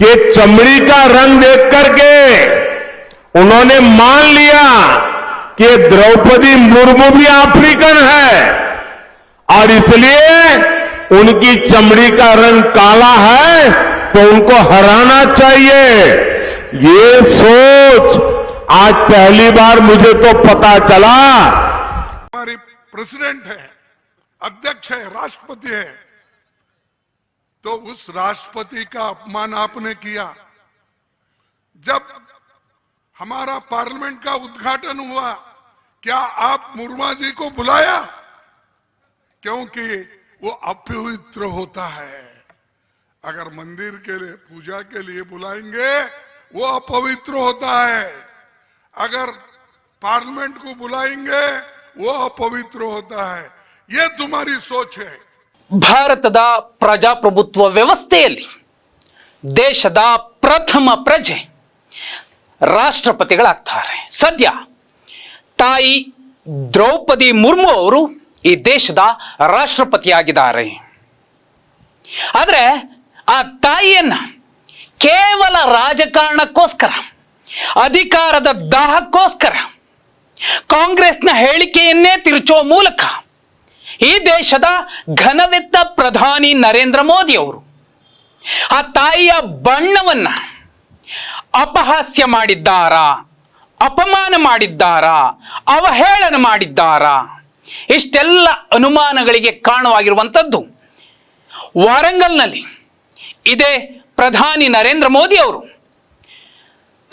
कि चमड़ी का रंग देख करके उन्होंने मान लिया कि द्रौपदी मुर्मू भी अफ्रीकन है। और इसलिए उनकी चमड़ी का रंग काला है तो उनको हराना चाहिए। ये सोच आज पहली बार मुझे तो पता चला। हमारी प्रेसिडेंट है, अध्यक्ष है, राष्ट्रपति है। तो उस राष्ट्रपति का अपमान आपने किया। जब हमारा पार्लियामेंट का उद्घाटन हुआ, क्या आप मुर्मा जी को बुलाया? क्योंकि वो अपवित्र होता है। अगर मंदिर के लिए, पूजा के लिए बुलाएँगे, वो अपवित्र होता है। अगर पार्लियामेंट को बुलाएँगे, वो अपवित्र होता है। ये तुम्हारी सोच है। ಭಾರತದ ಪ್ರಜಾಪ್ರಭುತ್ವ ವ್ಯವಸ್ಥೆಯಲ್ಲಿ ದೇಶದ ಪ್ರಥಮ ಪ್ರಜೆ ರಾಷ್ಟ್ರಪತಿಗಳಾಗ್ತಾರೆ. ಸದ್ಯ ತಾಯಿ ದ್ರೌಪದಿ ಮುರ್ಮು ಅವರು ಈ ದೇಶದ ರಾಷ್ಟ್ರಪತಿಯಾಗಿದ್ದಾರೆ. ಆದರೆ ಆ ತಾಯಿಯನ್ನ ಕೇವಲ ರಾಜಕಾರಣಕ್ಕೋಸ್ಕರ, ಅಧಿಕಾರದ ದಾಹಕ್ಕೋಸ್ಕರ ಕಾಂಗ್ರೆಸ್ನ ಹೇಳಿಕೆಯನ್ನೇ ತಿರುಚುವ ಮೂಲಕ ಈ ದೇಶದ ಘನವೆತ್ತ ಪ್ರಧಾನಿ ನರೇಂದ್ರ ಮೋದಿ ಅವರು ಆ ತಾಯಿಯ ಬಣ್ಣವನ್ನ ಅಪಹಾಸ್ಯ ಮಾಡಿದ್ದಾರಾ, ಅಪಮಾನ ಮಾಡಿದ್ದಾರಾ, ಅವಹೇಳನ ಮಾಡಿದ್ದಾರಾ, ಇಷ್ಟೆಲ್ಲ ಅನುಮಾನಗಳಿಗೆ ಕಾರಣವಾಗಿರುವಂಥದ್ದು ವಾರಂಗಲ್ನಲ್ಲಿ ಇದೇ ಪ್ರಧಾನಿ ನರೇಂದ್ರ ಮೋದಿ ಅವರು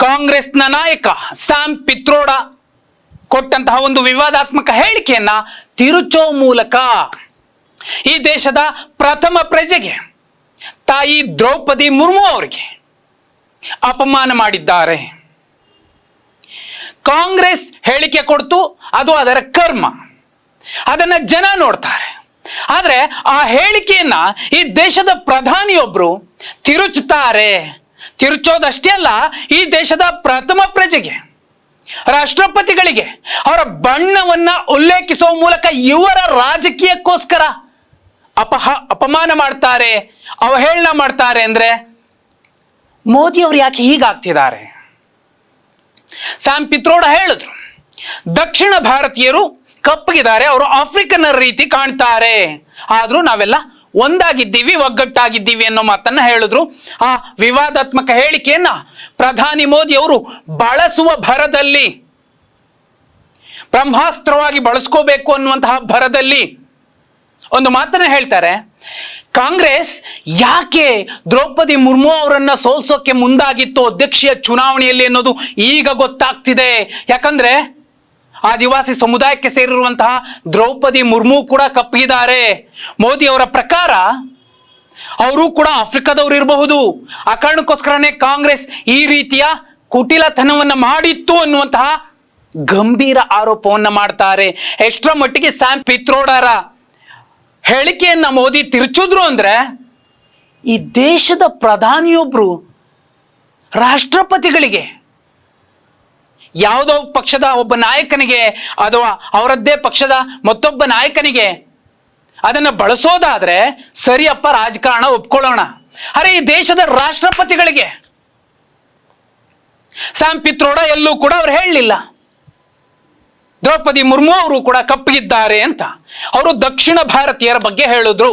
ಕಾಂಗ್ರೆಸ್ನ ನಾಯಕ ಸ್ಯಾಮ್ ಪಿತ್ರೋಡ ಕೊಟ್ಟಂತಹ ಒಂದು ವಿವಾದಾತ್ಮಕ ಹೇಳಿಕೆಯನ್ನ ತಿರುಚೋ ಮೂಲಕ ಈ ದೇಶದ ಪ್ರಥಮ ಪ್ರಜೆಗೆ, ತಾಯಿ ದ್ರೌಪದಿ ಮುರ್ಮು ಅವರಿಗೆ ಅಪಮಾನ ಮಾಡಿದ್ದಾರೆ. ಕಾಂಗ್ರೆಸ್ ಹೇಳಿಕೆ ಕೊಡ್ತು, ಅದು ಅದರ ಕರ್ಮ. ಅದನ್ನ ಜನ ನೋಡ್ತಾರೆ. ಆದ್ರೆ ಆ ಹೇಳಿಕೆಯನ್ನ ಈ ದೇಶದ ಪ್ರಧಾನಿಯೊಬ್ರು ತಿರುಚುತ್ತಾರೆ ತಿರುಚೋದಷ್ಟೇ ಅಲ್ಲ, ಈ ದೇಶದ ಪ್ರಥಮ ಪ್ರಜೆಗೆ, ರಾಷ್ಟ್ರಪತಿಗಳಿಗೆ ಅವರ ಬಣ್ಣವನ್ನ ಉಲ್ಲೇಖಿಸುವ ಮೂಲಕ ಇವರ ರಾಜಕೀಯಕ್ಕೋಸ್ಕರ ಅಪಹ, ಅಪಮಾನ ಮಾಡ್ತಾರೆ, ಅವಹೇಳನ ಮಾಡ್ತಾರೆ ಅಂದ್ರೆ ಮೋದಿ ಅವರು ಯಾಕೆ ಹೀಗಾಗ್ತಿದ್ದಾರೆ? ಸ್ಯಾಮ್ ಪಿತ್ರೋಡ ಹೇಳಿದ್ರು, ದಕ್ಷಿಣ ಭಾರತೀಯರು ಕಪ್ಪಗಿದ್ದಾರೆ, ಅವರು ಆಫ್ರಿಕನ್ನರ ರೀತಿ ಕಾಣ್ತಾರೆ, ಆದ್ರೂ ನಾವೆಲ್ಲ ಒಂದಾಗಿದ್ದೀವಿ, ಒಗ್ಗಟ್ಟಾಗಿದ್ದೀವಿ ಅನ್ನೋ ಮಾತನ್ನ ಹೇಳಿದ್ರು. ಆ ವಿವಾದಾತ್ಮಕ ಹೇಳಿಕೆಯನ್ನ ಪ್ರಧಾನಿ ಮೋದಿ ಅವರು ಬಳಸುವ ಭರದಲ್ಲಿ ಬ್ರಹ್ಮಾಸ್ತ್ರವಾಗಿ ಬಳಸ್ಕೋಬೇಕು ಅನ್ನುವಂತಹ ಭರದಲ್ಲಿ ಒಂದು ಮಾತನ್ನ ಹೇಳ್ತಾರೆ, ಕಾಂಗ್ರೆಸ್ ಯಾಕೆ ದ್ರೌಪದಿ ಮುರ್ಮು ಅವರನ್ನ ಸೋಲ್ಸೋಕೆ ಮುಂದಾಗಿತ್ತು ಅಧ್ಯಕ್ಷೀಯ ಚುನಾವಣೆಯಲ್ಲಿ ಅನ್ನೋದು ಈಗ ಗೊತ್ತಾಗ್ತಿದೆ. ಯಾಕಂದ್ರೆ ಆದಿವಾಸಿ ಸಮುದಾಯಕ್ಕೆ ಸೇರಿರುವಂತಹ ದ್ರೌಪದಿ ಮುರ್ಮು ಕೂಡ ಕಪ್ಪಿದ್ದಾರೆ. ಮೋದಿ ಅವರ ಪ್ರಕಾರ ಅವರು ಕೂಡ ಆಫ್ರಿಕಾದವರು ಇರಬಹುದು. ಆ ಕಾರಣಕ್ಕೋಸ್ಕರನೇ ಕಾಂಗ್ರೆಸ್ ಈ ರೀತಿಯ ಕುಟಿಲತನವನ್ನ ಮಾಡಿತ್ತು ಅನ್ನುವಂತಹ ಗಂಭೀರ ಆರೋಪವನ್ನ ಮಾಡ್ತಾರೆ. ಎಷ್ಟರ ಮಟ್ಟಿಗೆ ಸ್ಯಾಮ್ ಪಿತ್ರೋಡರ ಹೇಳಿಕೆಯನ್ನ ಮೋದಿ ತಿರುಚಿದ್ರು ಅಂದ್ರೆ ಈ ದೇಶದ ಪ್ರಧಾನಿಯೊಬ್ರು ರಾಷ್ಟ್ರಪತಿಗಳಿಗೆ, ಯಾವುದೋ ಪಕ್ಷದ ಒಬ್ಬ ನಾಯಕನಿಗೆ ಅಥವಾ ಅವರದ್ದೇ ಪಕ್ಷದ ಮತ್ತೊಬ್ಬ ನಾಯಕನಿಗೆ ಅದನ್ನ ಬಳಸೋದಾದ್ರೆ ಸರಿಯಪ್ಪ ರಾಜಕಾರಣ ಒಪ್ಕೊಳ್ಳೋಣ. ಅರೆ ಈ ದೇಶದ ರಾಷ್ಟ್ರಪತಿಗಳಿಗೆ ಸ್ಯಾಮ್ ಪಿತ್ರೋಡ ಎಲ್ಲೂ ಕೂಡ ಅವ್ರು ಹೇಳಲಿಲ್ಲ. ದ್ರೌಪದಿ ಮುರ್ಮು ಅವರು ಕೂಡ ಕಪ್ಪಗಿದ್ದಾರೆ ಅಂತ ಅವರು ದಕ್ಷಿಣ ಭಾರತೀಯರ ಬಗ್ಗೆ ಹೇಳಿದ್ರು.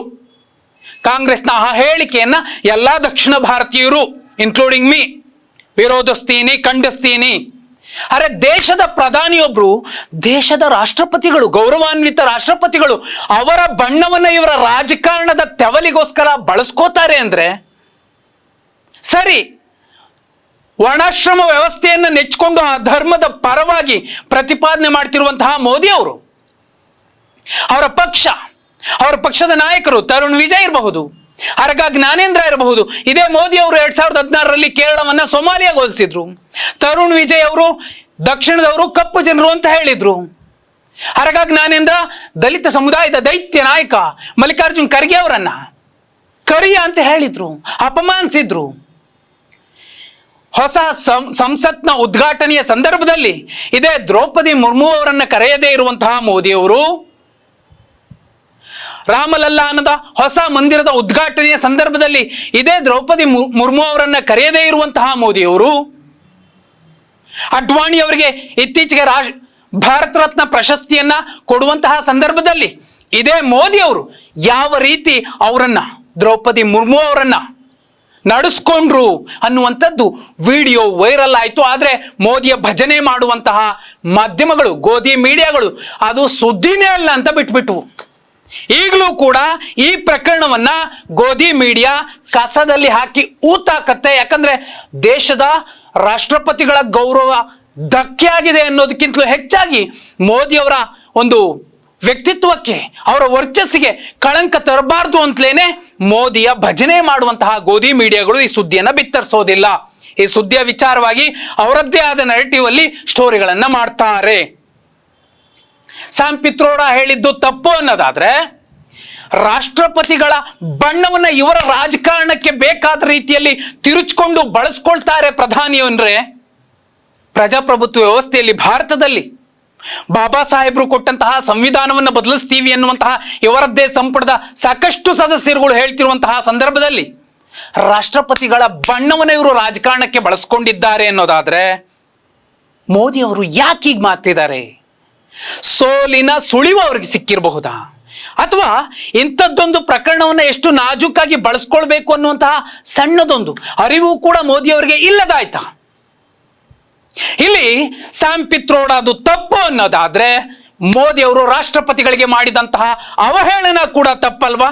ಕಾಂಗ್ರೆಸ್ನ ಆ ಹೇಳಿಕೆಯನ್ನ ಎಲ್ಲ ದಕ್ಷಿಣ ಭಾರತೀಯರು ಇನ್ಕ್ಲೂಡಿಂಗ್ ಮೀ ವಿರೋಧಿಸ್ತೀನಿ, ಖಂಡಿಸ್ತೀನಿ. ಅರೆ ದೇಶದ ಪ್ರಧಾನಿಯೊಬ್ರು, ದೇಶದ ರಾಷ್ಟ್ರಪತಿಗಳು, ಗೌರವಾನ್ವಿತ ರಾಷ್ಟ್ರಪತಿಗಳು, ಅವರ ಬಣ್ಣವನ್ನ ಇವರ ರಾಜಕಾರಣದ ತೆವಲಿಗೋಸ್ಕರ ಬಳಸ್ಕೋತಾರೆ ಅಂದ್ರೆ ಸರಿ ವರ್ಣಾಶ್ರಮ ವ್ಯವಸ್ಥೆಯನ್ನು ನೆಚ್ಚಿಕೊಂಡು ಆ ಧರ್ಮದ ಪರವಾಗಿ ಪ್ರತಿಪಾದನೆ ಮಾಡ್ತಿರುವಂತಹ ಮೋದಿ ಅವರು. ಅವರ ಪಕ್ಷ, ಅವರ ಪಕ್ಷದ ನಾಯಕರು ತರುಣ್ ವಿಜಯ್ ಇರಬಹುದು ಅರಗ ಜ್ಞಾನೇಂದ್ರ ಇರಬಹುದು. ಇದೇ ಮೋದಿ ಅವರು ಎರಡ್ ಸಾವಿರದ ಹದಿನಾರರಲ್ಲಿ ಕೇರಳವನ್ನ ಹೋಲಿಸಿದ್ರು. ತರುಣ್ ವಿಜಯ್ ಅವರು ದಕ್ಷಿಣದವರು ಕಪ್ಪು ಜನರು ಅಂತ ಹೇಳಿದ್ರು. ಅರಗ ಜ್ಞಾನೇಂದ್ರ, ದಲಿತ ಸಮುದಾಯದ ದೈತ್ಯ ನಾಯಕ ಮಲ್ಲಿಕಾರ್ಜುನ್ ಖರ್ಗೆ ಅವರನ್ನ ಕರಿಯ ಅಂತ ಹೇಳಿದ್ರು, ಅಪಮಾನಿಸಿದ್ರು. ಹೊಸ ಸಂಸತ್ನ ಉದ್ಘಾಟನೆಯ ಸಂದರ್ಭದಲ್ಲಿ ಇದೇ ದ್ರೌಪದಿ ಮುರ್ಮು ಅವರನ್ನ ಕರೆಯದೇ ಇರುವಂತಹ ಮೋದಿಯವರು ರಾಮಲಲ್ಲಾನದ ಹೊಸ ಮಂದಿರದ ಉದ್ಘಾಟನೆಯ ಸಂದರ್ಭದಲ್ಲಿ ಇದೇ ದ್ರೌಪದಿ ಮುರ್ಮು ಅವರನ್ನ ಕರೆಯದೇ ಇರುವಂತಹ ಮೋದಿಯವರು ಅಡ್ವಾಣಿ ಅವರಿಗೆ ಇತ್ತೀಚೆಗೆ ರಾಷ್ ಭಾರತ ರತ್ನ ಪ್ರಶಸ್ತಿಯನ್ನ ಕೊಡುವಂತಹ ಸಂದರ್ಭದಲ್ಲಿ ಇದೇ ಮೋದಿ ಅವರು ಯಾವ ರೀತಿ ಅವರನ್ನ ದ್ರೌಪದಿ ಮುರ್ಮು ಅವರನ್ನ ನಡೆಸ್ಕೊಂಡ್ರು ಅನ್ನುವಂಥದ್ದು ವಿಡಿಯೋ ವೈರಲ್ ಆಯಿತು. ಆದರೆ ಮೋದಿಯ ಭಜನೆ ಮಾಡುವಂತಹ ಮಾಧ್ಯಮಗಳು, ಗೋಧಿ ಮೀಡಿಯಾಗಳು ಅದು ಸುದ್ದಿನೇ ಅಲ್ಲ ಅಂತ ಬಿಟ್ಬಿಟ್ವು. ಈಗಲೂ ಕೂಡ ಈ ಪ್ರಕರಣವನ್ನ ಗೋಧಿ ಮೀಡಿಯಾ ಕಸದಲ್ಲಿ ಹಾಕಿ ಊತಾಕತ್ತೆ. ಯಾಕಂದ್ರೆ ದೇಶದ ರಾಷ್ಟ್ರಪತಿಗಳ ಗೌರವ ಧಕ್ಕೆ ಆಗಿದೆ ಅನ್ನೋದಕ್ಕಿಂತಲೂ ಹೆಚ್ಚಾಗಿ ಮೋದಿಯವರ ಒಂದು ವ್ಯಕ್ತಿತ್ವಕ್ಕೆ, ಅವರ ವರ್ಚಸ್ಸಿಗೆ ಕಳಂಕ ತರಬಾರ್ದು ಅಂತಲೇನೆ ಮೋದಿಯ ಭಜನೆ ಮಾಡುವಂತಹ ಗೋಧಿ ಮೀಡಿಯಾಗಳು ಈ ಸುದ್ದಿಯನ್ನು ಬಿತ್ತರಿಸೋದಿಲ್ಲ. ಈ ಸುದ್ದಿಯ ವಿಚಾರವಾಗಿ ಅವರದ್ದೇ ಆದ ನೆರೆಟಿವ್ ಅಲ್ಲಿ ಸ್ಟೋರಿಗಳನ್ನ ಮಾಡ್ತಾರೆ. ಸ್ಯಾಮ್ ಪಿತ್ರೋಡ ಹೇಳಿದ್ದು ತಪ್ಪು ಅನ್ನೋದಾದ್ರೆ, ರಾಷ್ಟ್ರಪತಿಗಳ ಬಣ್ಣವನ್ನ ಇವರ ರಾಜಕಾರಣಕ್ಕೆ ಬೇಕಾದ ರೀತಿಯಲ್ಲಿ ತಿರುಚ್ಕೊಂಡು ಬಳಸ್ಕೊಳ್ತಾರೆ ಪ್ರಧಾನಿ ಅಂದ್ರೆ ಪ್ರಜಾಪ್ರಭುತ್ವ ವ್ಯವಸ್ಥೆಯಲ್ಲಿ ಭಾರತದಲ್ಲಿ. ಬಾಬಾ ಸಾಹೇಬರು ಕೊಟ್ಟಂತಹ ಸಂವಿಧಾನವನ್ನು ಬದಲಿಸ್ತೀವಿ ಎನ್ನುವಂತಹ ಇವರದ್ದೇ ಸಂಪುಟದ ಸಾಕಷ್ಟು ಸದಸ್ಯರುಗಳು ಹೇಳ್ತಿರುವಂತಹ ಸಂದರ್ಭದಲ್ಲಿ ರಾಷ್ಟ್ರಪತಿಗಳ ಬಣ್ಣವನ್ನು ಇವರು ರಾಜಕಾರಣಕ್ಕೆ ಬಳಸ್ಕೊಂಡಿದ್ದಾರೆ ಅನ್ನೋದಾದ್ರೆ ಮೋದಿ ಅವರು ಯಾಕೆ ಹೀಗೆ ಮಾತಿದ್ದಾರೆ ಸೋಲಿನ ಸುಳಿವು ಅವ್ರಿಗೆ ಸಿಕ್ಕಿರಬಹುದಾ? ಅಥವಾ ಇಂಥದ್ದೊಂದು ಪ್ರಕರಣವನ್ನ ಎಷ್ಟು ನಾಜೂಕಾಗಿ ಬಳಸ್ಕೊಳ್ಬೇಕು ಅನ್ನುವಂತಹ ಸಣ್ಣದೊಂದು ಅರಿವು ಕೂಡ ಮೋದಿ ಅವರಿಗೆ ಇಲ್ಲದಾಯ್ತಾ? ಇಲ್ಲಿ ಸ್ಯಾಮ್ ಪಿತ್ರೋಡ ಅದು ತಪ್ಪು ಅನ್ನೋದಾದ್ರೆ ಮೋದಿ ಅವರು ರಾಷ್ಟ್ರಪತಿಗಳಿಗೆ ಮಾಡಿದಂತಹ ಅವಹೇಳನ ಕೂಡ ತಪ್ಪಲ್ವಾ?